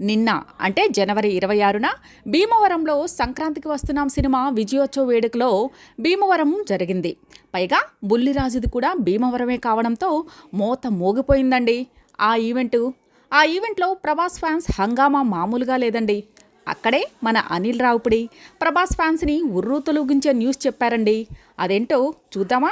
నిన్న అంటే జనవరి ఇరవై ఆరున భీమవరంలో సంక్రాంతికి వస్తున్నాం సినిమా విజయోత్సవ వేడుకలో భీమవరం జరిగింది. పైగా బుల్లిరాజుది కూడా భీమవరమే కావడంతో మోత మోగిపోయిందండి. ఆ ఈవెంటు ఆ ఈవెంట్లో ప్రభాస్ ఫ్యాన్స్ హంగామా మామూలుగా లేదండి. అక్కడే మన అనిల్ రావుపిడి ప్రభాస్ ఫ్యాన్స్ని ఉర్రూతలుగించే న్యూస్ చెప్పారండి. అదేంటో చూద్దామా?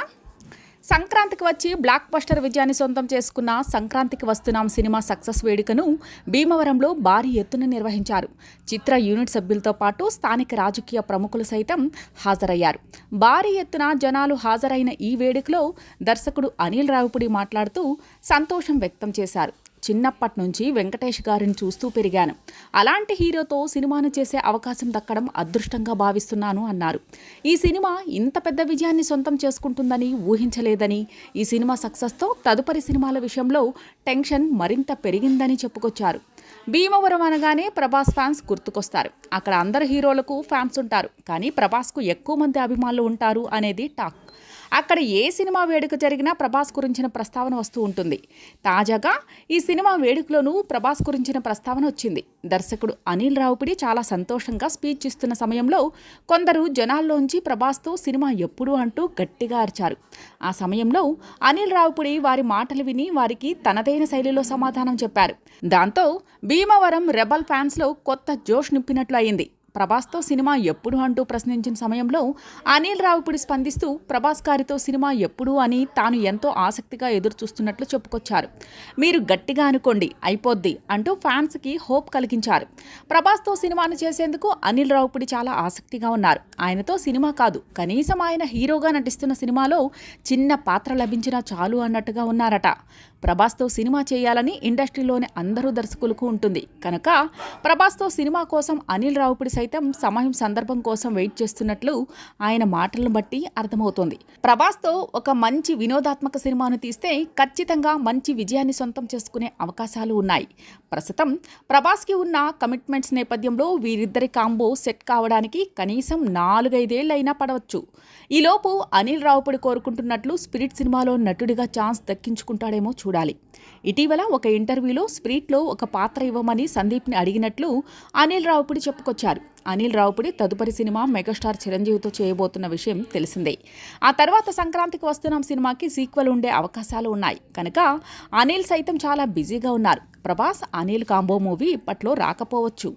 సంక్రాంతికి వచ్చి బ్లాక్ బస్టర్ విజయాన్ని సొంతం చేసుకున్న సంక్రాంతికి వస్తున్నాం సినిమా సక్సెస్ వేడుకను భీమవరంలో భారీ ఎత్తున నిర్వహించారు. చిత్ర యూనిట్ సభ్యులతో పాటు స్థానిక రాజకీయ ప్రముఖులు సైతం హాజరయ్యారు. భారీ ఎత్తున జనాలు హాజరైన ఈ వేడుకలో దర్శకుడు అనిల్ రావుపుడి మాట్లాడుతూ సంతోషం వ్యక్తం చేశారు. చిన్నప్పటి నుంచి వెంకటేష్ గారిని చూస్తూ పెరిగాను. అలాంటి హీరోతో సినిమాను చేసే అవకాశం దక్కడం అదృష్టంగా భావిస్తున్నాను అన్నారు. ఈ సినిమా ఇంత పెద్ద విజయాన్ని సొంతం చేసుకుంటుందని ఊహించలేదని ఈ సినిమా సక్సెస్తో తదుపరి సినిమాల విషయంలో టెన్షన్ మరింత పెరిగిందని చెప్పుకొచ్చారు. భీమవరం అనగానే ప్రభాస్ ఫ్యాన్స్ గుర్తుకొస్తారు. అక్కడ అందరు హీరోలకు ఫ్యాన్స్ ఉంటారు. కానీ ప్రభాస్కు ఎక్కువ మంది అభిమానులు ఉంటారు అనేది టాక్. అక్కడ ఏ సినిమా వేడుక జరిగినా ప్రభాస్ గురించిన ప్రస్తావన వస్తూ ఉంటుంది. తాజాగా ఈ సినిమా వేడుకలోనూ ప్రభాస్ గురించిన ప్రస్తావన వచ్చింది. దర్శకుడు అనిల్ రావుపిడి చాలా సంతోషంగా స్పీచ్ ఇస్తున్న సమయంలో కొందరు జనాల్లోంచి ప్రభాస్తో సినిమా ఎప్పుడు అంటూ గట్టిగా అరిచారు. ఆ సమయంలో అనిల్ రావుపిడి వారి మాటలు విని వారికి తనదైన శైలిలో సమాధానం చెప్పారు. దాంతో భీమవరం రెబల్ ఫ్యాన్స్లో కొత్త జోష్ నింపినట్లు అయింది. ప్రభాస్తో సినిమా ఎప్పుడు అంటూ ప్రశ్నించిన సమయంలో అనిల్ రావుపుడి స్పందిస్తూ ప్రభాస్ గారితో సినిమా ఎప్పుడు అని తాను ఎంతో ఆసక్తిగా ఎదురు చూస్తున్నట్లు చెప్పుకొచ్చారు. మీరు గట్టిగా అనుకోండి అయిపోద్ది అంటూ ఫ్యాన్స్కి హోప్ కలిగించారు. ప్రభాస్తో సినిమాను చేసేందుకు అనిల్ రావుపుడి చాలా ఆసక్తిగా ఉన్నారు. ఆయనతో సినిమా కాదు కనీసం ఆయన హీరోగా నటిస్తున్న సినిమాలో చిన్న పాత్ర లభించినా చాలు అన్నట్టుగా ఉన్నారట. ప్రభాస్తో సినిమా చేయాలని ఇండస్ట్రీలోని అందరూ దర్శకులకు ఉంటుంది. కనుక ప్రభాస్తో సినిమా కోసం అనిల్ రావుపుడి సైతం సమయం సందర్భం కోసం వెయిట్ చేస్తున్నట్లు ఆయన మాటలను బట్టి అర్థమవుతోంది. ప్రభాస్తో ఒక మంచి వినోదాత్మక సినిమాను తీస్తే ఖచ్చితంగా మంచి విజయాన్ని సొంతం చేసుకునే అవకాశాలు ఉన్నాయి. ప్రస్తుతం ప్రభాస్కి ఉన్న కమిట్మెంట్స్ నేపథ్యంలో వీరిద్దరి కాంబో సెట్ కావడానికి కనీసం నాలుగైదేళ్ళైనా పడవచ్చు. ఈలోపు అనిల్ రావుపడి కోరుకుంటున్నట్లు స్పిరిట్ సినిమాలో నటుడిగా ఛాన్స్ దక్కించుకుంటాడేమో చూడాలి. ఇటీవల ఒక ఇంటర్వ్యూలో స్పిరిట్లో ఒక పాత్ర ఇవ్వమని సందీప్ని అడిగినట్లు అనిల్ రావుపడి చెప్పుకొచ్చారు. అనిల్ రావుపుడి తదుపరి సినిమా మెగాస్టార్ చిరంజీవితో చేయబోతున్న విషయం తెలిసిందే. ఆ తర్వాత సంక్రాంతికి వస్తున్న సినిమాకి సీక్వెల్ ఉండే అవకాశాలు ఉన్నాయి. కనుక అనిల్ సైతం చాలా బిజీగా ఉన్నారు. ప్రభాస్ అనిల్ కాంబో మూవీ ఇప్పట్లో రాకపోవచ్చు.